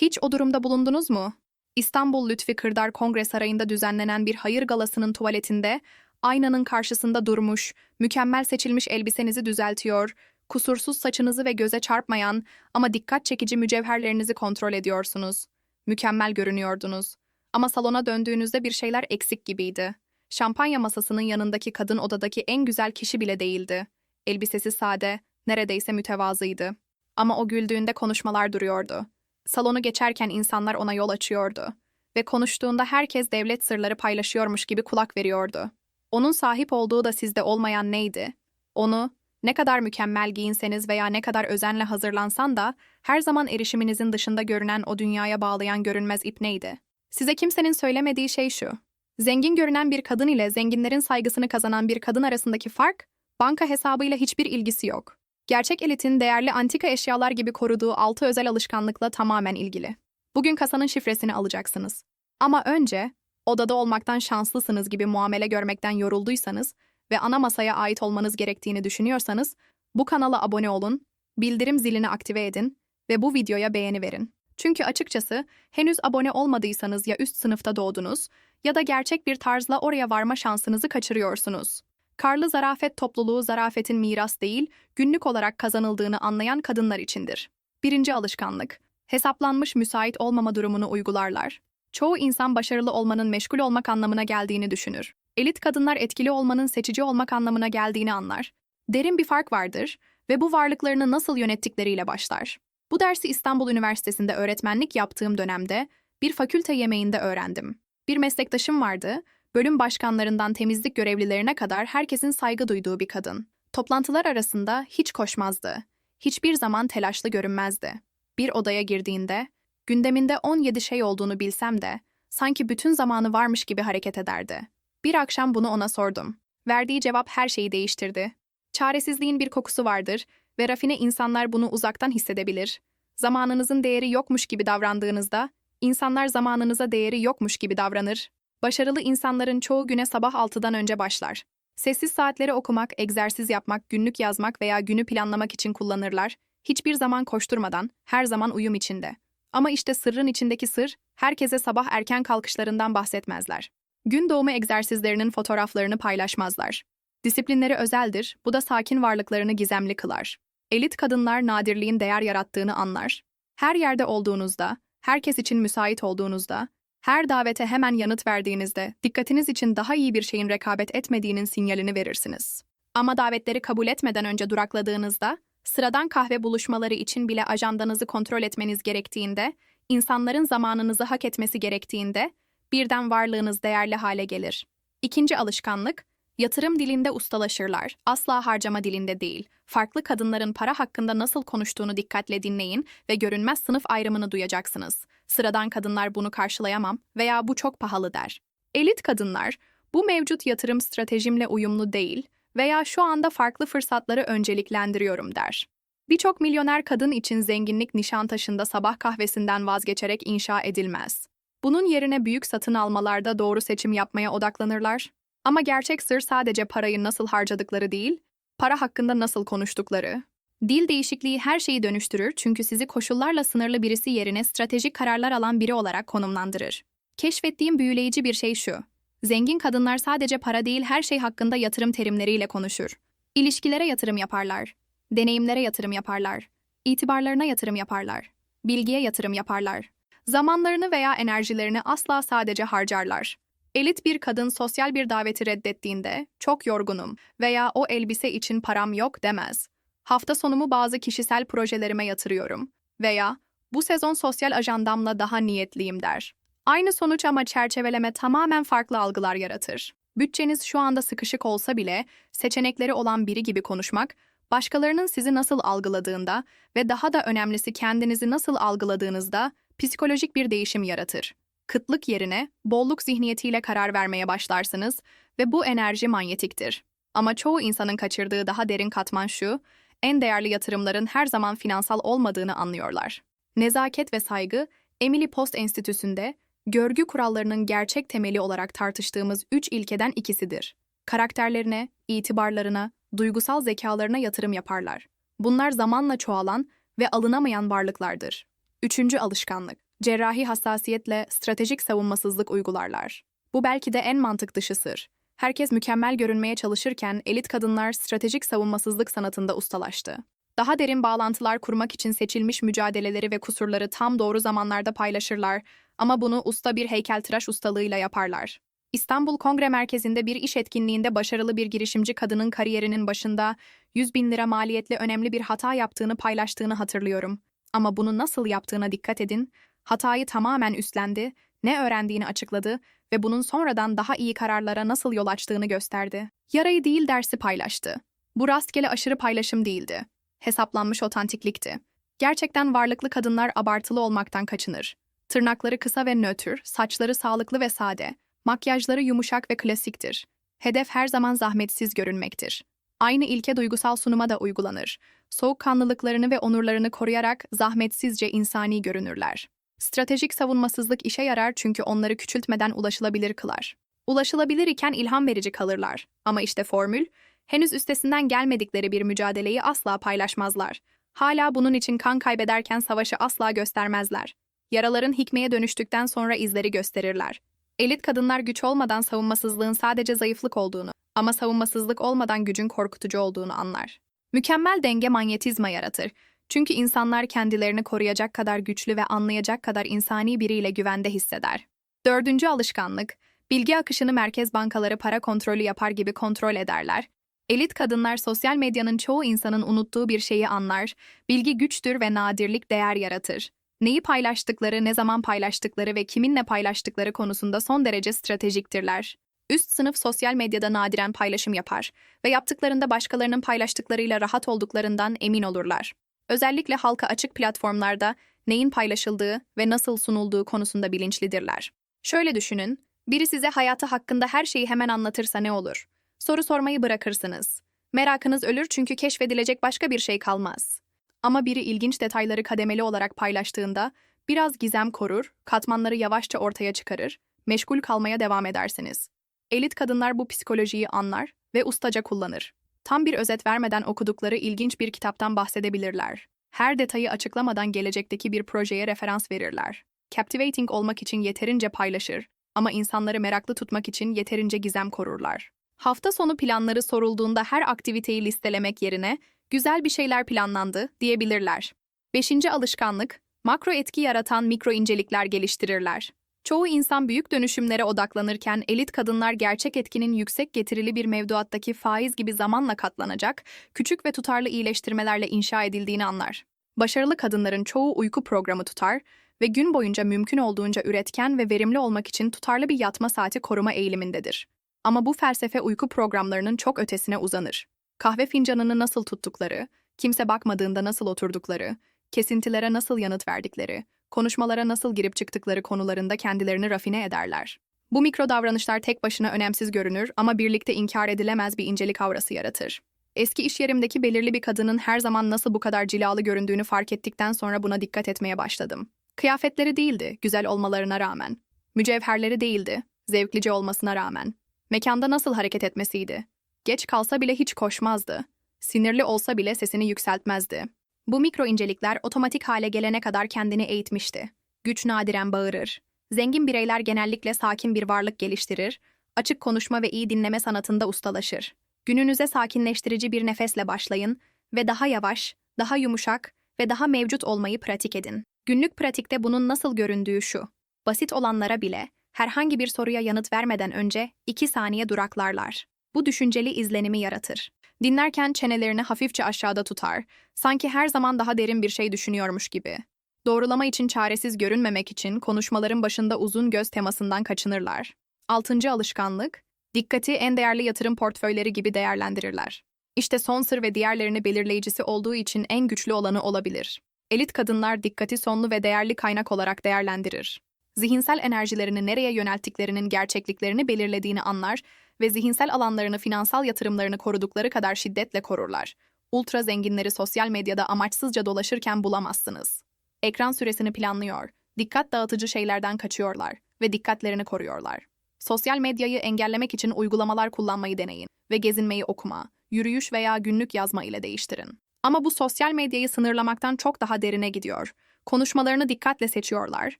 Hiç o durumda bulundunuz mu? İstanbul Lütfi Kırdar Kongre Sarayı'nda düzenlenen bir hayır galasının tuvaletinde aynanın karşısında durmuş, mükemmel seçilmiş elbisenizi düzeltiyor, kusursuz saçınızı ve göze çarpmayan ama dikkat çekici mücevherlerinizi kontrol ediyorsunuz. Mükemmel görünüyordunuz. Ama salona döndüğünüzde bir şeyler eksik gibiydi. Şampanya masasının yanındaki kadın odadaki en güzel kişi bile değildi. Elbisesi sade, neredeyse mütevazıydı. Ama o güldüğünde konuşmalar duruyordu. Salonu geçerken insanlar ona yol açıyordu. Ve konuştuğunda herkes devlet sırları paylaşıyormuş gibi kulak veriyordu. Onun sahip olduğu da sizde olmayan neydi? Onu, ne kadar mükemmel giyinseniz veya ne kadar özenle hazırlansan da her zaman erişiminizin dışında görünen o dünyaya bağlayan görünmez ip neydi? Size kimsenin söylemediği şey şu. Zengin görünen bir kadın ile zenginlerin saygısını kazanan bir kadın arasındaki fark, banka hesabıyla hiçbir ilgisi yok. Gerçek elitin değerli antika eşyalar gibi koruduğu altı özel alışkanlıkla tamamen ilgili. Bugün kasanın şifresini alacaksınız. Ama önce, odada olmaktan şanslısınız gibi muamele görmekten yorulduysanız ve ana masaya ait olmanız gerektiğini düşünüyorsanız, bu kanala abone olun, bildirim zilini aktive edin ve bu videoya beğeni verin. Çünkü açıkçası henüz abone olmadıysanız ya üst sınıfta doğdunuz ya da gerçek bir tarzla oraya varma şansınızı kaçırıyorsunuz. Karlı zarafet topluluğu zarafetin miras değil, günlük olarak kazanıldığını anlayan kadınlar içindir. Birinci alışkanlık. Hesaplanmış müsait olmama durumunu uygularlar. Çoğu insan başarılı olmanın meşgul olmak anlamına geldiğini düşünür. Elit kadınlar etkili olmanın seçici olmak anlamına geldiğini anlar. Derin bir fark vardır ve bu varlıklarını nasıl yönettikleriyle başlar. Bu dersi İstanbul Üniversitesi'nde öğretmenlik yaptığım dönemde bir fakülte yemeğinde öğrendim. Bir meslektaşım vardı, bölüm başkanlarından temizlik görevlilerine kadar herkesin saygı duyduğu bir kadın. Toplantılar arasında hiç koşmazdı. Hiçbir zaman telaşlı görünmezdi. Bir odaya girdiğinde, gündeminde 17 şey olduğunu bilsem de, sanki bütün zamanı varmış gibi hareket ederdi. Bir akşam bunu ona sordum. Verdiği cevap her şeyi değiştirdi. Çaresizliğin bir kokusu vardır ve rafine insanlar bunu uzaktan hissedebilir. Zamanınızın değeri yokmuş gibi davrandığınızda, insanlar zamanınıza değeri yokmuş gibi davranır. Başarılı insanların çoğu güne sabah 6'dan önce başlar. Sessiz saatleri okumak, egzersiz yapmak, günlük yazmak veya günü planlamak için kullanırlar. Hiçbir zaman koşturmadan, her zaman uyum içinde. Ama işte sırrın içindeki sır, herkese sabah erken kalkışlarından bahsetmezler. Gün doğumu egzersizlerinin fotoğraflarını paylaşmazlar. Disiplinleri özeldir, bu da sakin varlıklarını gizemli kılar. Elit kadınlar nadirliğin değer yarattığını anlar. Her yerde olduğunuzda, herkes için müsait olduğunuzda, her davete hemen yanıt verdiğinizde dikkatiniz için daha iyi bir şeyin rekabet etmediğinin sinyalini verirsiniz. Ama davetleri kabul etmeden önce durakladığınızda, sıradan kahve buluşmaları için bile ajandanızı kontrol etmeniz gerektiğinde, insanların zamanınızı hak etmesi gerektiğinde, birden varlığınız değerli hale gelir. İkinci alışkanlık, yatırım dilinde ustalaşırlar, asla harcama dilinde değil. Farklı kadınların para hakkında nasıl konuştuğunu dikkatle dinleyin ve görünmez sınıf ayrımını duyacaksınız. Sıradan kadınlar bunu karşılayamam veya bu çok pahalı der. Elit kadınlar, bu mevcut yatırım stratejimle uyumlu değil veya şu anda farklı fırsatları önceliklendiriyorum der. Birçok milyoner kadın için zenginlik Nişantaşı'nda sabah kahvesinden vazgeçerek inşa edilmez. Bunun yerine büyük satın almalarda doğru seçim yapmaya odaklanırlar. Ama gerçek sır sadece parayı nasıl harcadıkları değil, para hakkında nasıl konuştukları. Dil değişikliği her şeyi dönüştürür çünkü sizi koşullarla sınırlı birisi yerine stratejik kararlar alan biri olarak konumlandırır. Keşfettiğim büyüleyici bir şey şu. Zengin kadınlar sadece para değil her şey hakkında yatırım terimleriyle konuşur. İlişkilere yatırım yaparlar. Deneyimlere yatırım yaparlar. itibarlarına yatırım yaparlar. Bilgiye yatırım yaparlar. Zamanlarını veya enerjilerini asla sadece harcarlar. Elit bir kadın sosyal bir daveti reddettiğinde çok yorgunum veya o elbise için param yok demez. Hafta sonumu bazı kişisel projelerime yatırıyorum veya bu sezon sosyal ajandamla daha niyetliyim der. Aynı sonuç ama çerçeveleme tamamen farklı algılar yaratır. Bütçeniz şu anda sıkışık olsa bile seçenekleri olan biri gibi konuşmak, başkalarının sizi nasıl algıladığında ve daha da önemlisi kendinizi nasıl algıladığınızda psikolojik bir değişim yaratır. Kıtlık yerine bolluk zihniyetiyle karar vermeye başlarsınız ve bu enerji manyetiktir. Ama çoğu insanın kaçırdığı daha derin katman şu, en değerli yatırımların her zaman finansal olmadığını anlıyorlar. Nezaket ve saygı, Emily Post Enstitüsü'nde görgü kurallarının gerçek temeli olarak tartıştığımız üç ilkeden ikisidir. Karakterlerine, itibarlarına, duygusal zekalarına yatırım yaparlar. Bunlar zamanla çoğalan ve alınamayan varlıklardır. Üçüncü alışkanlık. Cerrahi hassasiyetle stratejik savunmasızlık uygularlar. Bu belki de en mantık dışı sır. Herkes mükemmel görünmeye çalışırken elit kadınlar stratejik savunmasızlık sanatında ustalaştı. Daha derin bağlantılar kurmak için seçilmiş mücadeleleri ve kusurları tam doğru zamanlarda paylaşırlar ama bunu usta bir heykeltıraş ustalığıyla yaparlar. İstanbul Kongre Merkezi'nde bir iş etkinliğinde başarılı bir girişimci kadının kariyerinin başında 100 bin lira maliyetli önemli bir hata yaptığını paylaştığını hatırlıyorum. Ama bunu nasıl yaptığına dikkat edin. Hatayı tamamen üstlendi, ne öğrendiğini açıkladı ve bunun sonradan daha iyi kararlara nasıl yol açtığını gösterdi. Yarayı değil dersi paylaştı. Bu rastgele aşırı paylaşım değildi. Hesaplanmış otantiklikti. Gerçekten varlıklı kadınlar abartılı olmaktan kaçınır. Tırnakları kısa ve nötr, saçları sağlıklı ve sade, makyajları yumuşak ve klasiktir. Hedef her zaman zahmetsiz görünmektir. Aynı ilke duygusal sunuma da uygulanır. Soğukkanlılıklarını ve onurlarını koruyarak zahmetsizce insani görünürler. Stratejik savunmasızlık işe yarar çünkü onları küçültmeden ulaşılabilir kılar. Ulaşılabilir iken ilham verici kalırlar. Ama işte formül, henüz üstesinden gelmedikleri bir mücadeleyi asla paylaşmazlar. Hala bunun için kan kaybederken savaşı asla göstermezler. Yaraların hikmeye dönüştükten sonra izleri gösterirler. Elit kadınlar güç olmadan savunmasızlığın sadece zayıflık olduğunu ama savunmasızlık olmadan gücün korkutucu olduğunu anlar. Mükemmel denge manyetizma yaratır. Çünkü insanlar kendilerini koruyacak kadar güçlü ve anlayacak kadar insani biriyle güvende hisseder. Dördüncü alışkanlık, bilgi akışını merkez bankaları para kontrolü yapar gibi kontrol ederler. Elit kadınlar sosyal medyanın çoğu insanın unuttuğu bir şeyi anlar, bilgi güçtür ve nadirlik değer yaratır. Neyi paylaştıkları, ne zaman paylaştıkları ve kiminle paylaştıkları konusunda son derece stratejiktirler. Üst sınıf sosyal medyada nadiren paylaşım yapar ve yaptıklarında başkalarının paylaştıklarıyla rahat olduklarından emin olurlar. Özellikle halka açık platformlarda neyin paylaşıldığı ve nasıl sunulduğu konusunda bilinçlidirler. Şöyle düşünün, biri size hayatı hakkında her şeyi hemen anlatırsa ne olur? Soru sormayı bırakırsınız. Merakınız ölür çünkü keşfedilecek başka bir şey kalmaz. Ama biri ilginç detayları kademeli olarak paylaştığında biraz gizem korur, katmanları yavaşça ortaya çıkarır, meşgul kalmaya devam edersiniz. Elit kadınlar bu psikolojiyi anlar ve ustaca kullanır. Tam bir özet vermeden okudukları ilginç bir kitaptan bahsedebilirler. Her detayı açıklamadan gelecekteki bir projeye referans verirler. Captivating olmak için yeterince paylaşır ama insanları meraklı tutmak için yeterince gizem korurlar. Hafta sonu planları sorulduğunda her aktiviteyi listelemek yerine güzel bir şeyler planlandı diyebilirler. Beşinci alışkanlık, makro etki yaratan mikro incelikler geliştirirler. Çoğu insan büyük dönüşümlere odaklanırken elit kadınlar gerçek etkinin yüksek getirili bir mevduattaki faiz gibi zamanla katlanacak, küçük ve tutarlı iyileştirmelerle inşa edildiğini anlar. Başarılı kadınların çoğu uyku programı tutar ve gün boyunca mümkün olduğunca üretken ve verimli olmak için tutarlı bir yatma saati koruma eğilimindedir. Ama bu felsefe uyku programlarının çok ötesine uzanır. Kahve fincanını nasıl tuttukları, kimse bakmadığında nasıl oturdukları, kesintilere nasıl yanıt verdikleri, konuşmalara nasıl girip çıktıkları konularında kendilerini rafine ederler. Bu mikro davranışlar tek başına önemsiz görünür ama birlikte inkar edilemez bir incelik aurası yaratır. Eski iş yerimdeki belirli bir kadının her zaman nasıl bu kadar cilalı göründüğünü fark ettikten sonra buna dikkat etmeye başladım. Kıyafetleri değildi, güzel olmalarına rağmen. Mücevherleri değildi, zevklice olmasına rağmen. Mekanda nasıl hareket etmesiydi. Geç kalsa bile hiç koşmazdı. Sinirli olsa bile sesini yükseltmezdi. Bu mikro incelikler otomatik hale gelene kadar kendini eğitmişti. Güç nadiren bağırır. Zengin bireyler genellikle sakin bir varlık geliştirir, açık konuşma ve iyi dinleme sanatında ustalaşır. Gününüze sakinleştirici bir nefesle başlayın ve daha yavaş, daha yumuşak ve daha mevcut olmayı pratik edin. Günlük pratikte bunun nasıl göründüğü şu. Basit olanlara bile herhangi bir soruya yanıt vermeden önce iki saniye duraklarlar. Bu düşünceli izlenimi yaratır. Dinlerken çenelerini hafifçe aşağıda tutar, sanki her zaman daha derin bir şey düşünüyormuş gibi. Doğrulama için çaresiz görünmemek için konuşmaların başında uzun göz temasından kaçınırlar. Altıncı alışkanlık, dikkati en değerli yatırım portföyleri gibi değerlendirirler. İşte son sır ve diğerlerini belirleyicisi olduğu için en güçlü olanı olabilir. Elit kadınlar dikkati sonlu ve değerli kaynak olarak değerlendirir. Zihinsel enerjilerini nereye yönelttiklerinin gerçekliklerini belirlediğini anlar ve zihinsel alanlarını finansal yatırımlarını korudukları kadar şiddetle korurlar. Ultra zenginleri sosyal medyada amaçsızca dolaşırken bulamazsınız. Ekran süresini planlıyor, dikkat dağıtıcı şeylerden kaçıyorlar ve dikkatlerini koruyorlar. Sosyal medyayı engellemek için uygulamalar kullanmayı deneyin ve gezinmeyi okuma, yürüyüş veya günlük yazma ile değiştirin. Ama bu sosyal medyayı sınırlamaktan çok daha derine gidiyor. Konuşmalarını dikkatle seçiyorlar,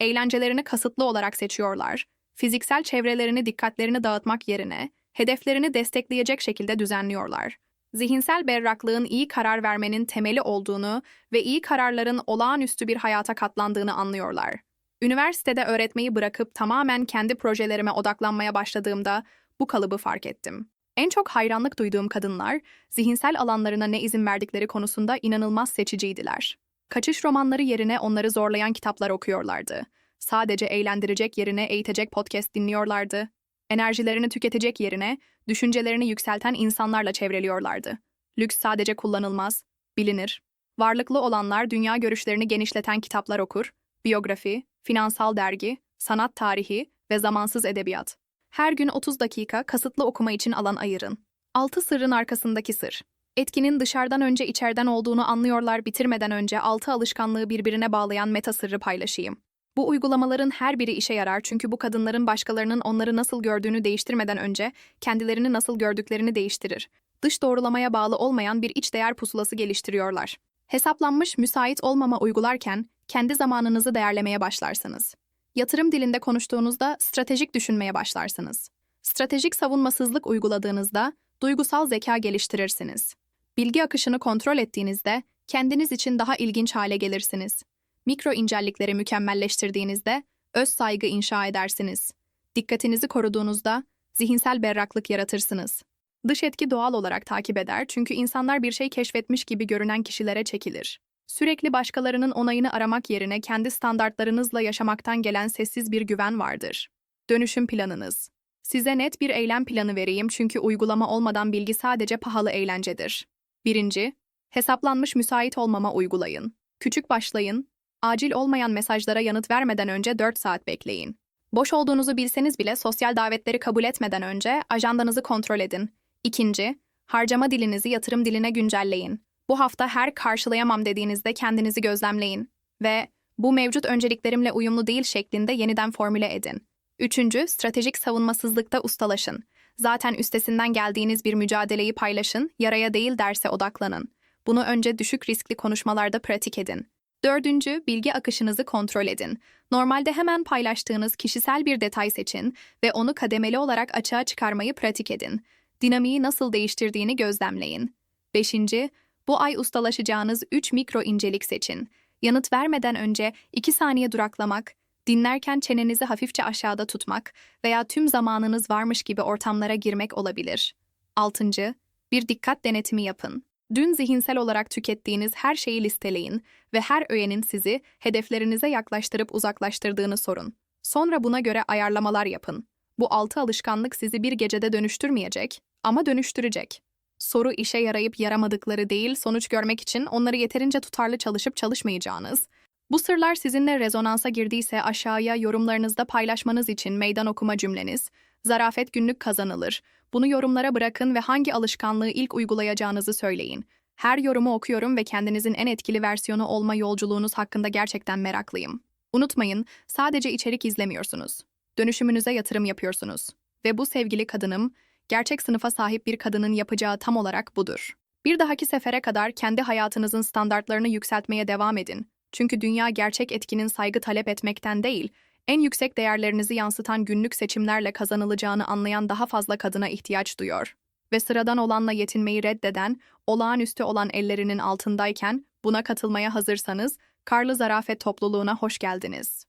eğlencelerini kasıtlı olarak seçiyorlar, fiziksel çevrelerini dikkatlerini dağıtmak yerine hedeflerini destekleyecek şekilde düzenliyorlar. Zihinsel berraklığın iyi karar vermenin temeli olduğunu ve iyi kararların olağanüstü bir hayata katlandığını anlıyorlar. Üniversitede öğretmeyi bırakıp tamamen kendi projelerime odaklanmaya başladığımda bu kalıbı fark ettim. En çok hayranlık duyduğum kadınlar, zihinsel alanlarına ne izin verdikleri konusunda inanılmaz seçiciydiler. Kaçış romanları yerine onları zorlayan kitaplar okuyorlardı. Sadece eğlendirecek yerine eğitecek podcast dinliyorlardı. Enerjilerini tüketecek yerine düşüncelerini yükselten insanlarla çevreliyorlardı. Lüks sadece kullanılmaz, bilinir. Varlıklı olanlar dünya görüşlerini genişleten kitaplar okur, biyografi, finansal dergi, sanat tarihi ve zamansız edebiyat. Her gün 30 dakika kasıtlı okuma için alan ayırın. Altı sırrın arkasındaki sır. Etkinin dışarıdan önce içeriden olduğunu anlıyorlar bitirmeden önce altı alışkanlığı birbirine bağlayan meta sırrı paylaşayım. Bu uygulamaların her biri işe yarar çünkü bu kadınların başkalarının onları nasıl gördüğünü değiştirmeden önce kendilerini nasıl gördüklerini değiştirir. Dış doğrulamaya bağlı olmayan bir iç değer pusulası geliştiriyorlar. Hesaplanmış müsait olmama uygularken kendi zamanınızı değerlemeye başlarsınız. Yatırım dilinde konuştuğunuzda stratejik düşünmeye başlarsınız. Stratejik savunmasızlık uyguladığınızda duygusal zeka geliştirirsiniz. Bilgi akışını kontrol ettiğinizde kendiniz için daha ilginç hale gelirsiniz. Mikro incellikleri mükemmelleştirdiğinizde öz saygı inşa edersiniz. Dikkatinizi koruduğunuzda zihinsel berraklık yaratırsınız. Dış etki doğal olarak takip eder çünkü insanlar bir şey keşfetmiş gibi görünen kişilere çekilir. Sürekli başkalarının onayını aramak yerine kendi standartlarınızla yaşamaktan gelen sessiz bir güven vardır. Dönüşüm planınız. Size net bir eylem planı vereyim çünkü uygulama olmadan bilgi sadece pahalı eğlencedir. Birinci, hesaplanmış müsait olmama uygulayın. Küçük başlayın, acil olmayan mesajlara yanıt vermeden önce 4 saat bekleyin. Boş olduğunuzu bilseniz bile sosyal davetleri kabul etmeden önce ajandanızı kontrol edin. İkinci, harcama dilinizi yatırım diline güncelleyin. Bu hafta her karşılayamam dediğinizde kendinizi gözlemleyin ve bu mevcut önceliklerimle uyumlu değil şeklinde yeniden formüle edin. Üçüncü, stratejik savunmasızlıkta ustalaşın. Zaten üstesinden geldiğiniz bir mücadeleyi paylaşın, yaraya değil derse odaklanın. Bunu önce düşük riskli konuşmalarda pratik edin. Dördüncü, bilgi akışınızı kontrol edin. Normalde hemen paylaştığınız kişisel bir detay seçin ve onu kademeli olarak açığa çıkarmayı pratik edin. Dinamiği nasıl değiştirdiğini gözlemleyin. Beşinci, bu ay ustalaşacağınız 3 mikro incelik seçin. Yanıt vermeden önce 2 saniye duraklamak, dinlerken çenenizi hafifçe aşağıda tutmak veya tüm zamanınız varmış gibi ortamlara girmek olabilir. 6. Bir dikkat denetimi yapın. Dün zihinsel olarak tükettiğiniz her şeyi listeleyin ve her öğenin sizi hedeflerinize yaklaştırıp uzaklaştırdığını sorun. Sonra buna göre ayarlamalar yapın. Bu altı alışkanlık sizi bir gecede dönüştürmeyecek ama dönüştürecek. Soru işe yarayıp yaramadıkları değil, sonuç görmek için onları yeterince tutarlı çalışıp çalışmayacağınız. Bu sırlar sizinle rezonansa girdiyse aşağıya yorumlarınızda paylaşmanız için meydan okuma cümleniz, zarafet günlük kazanılır. Bunu yorumlara bırakın ve hangi alışkanlığı ilk uygulayacağınızı söyleyin. Her yorumu okuyorum ve kendinizin en etkili versiyonu olma yolculuğunuz hakkında gerçekten meraklıyım. Unutmayın, sadece içerik izlemiyorsunuz. Dönüşümünüze yatırım yapıyorsunuz. Ve bu sevgili kadınım, gerçek sınıfa sahip bir kadının yapacağı tam olarak budur. Bir dahaki sefere kadar kendi hayatınızın standartlarını yükseltmeye devam edin. Çünkü dünya gerçek etkinin saygı talep etmekten değil, en yüksek değerlerinizi yansıtan günlük seçimlerle kazanılacağını anlayan daha fazla kadına ihtiyaç duyuyor. Ve sıradan olanla yetinmeyi reddeden, olağanüstü olan ellerinin altındayken buna katılmaya hazırsanız, Karlı Zarafet topluluğuna hoş geldiniz.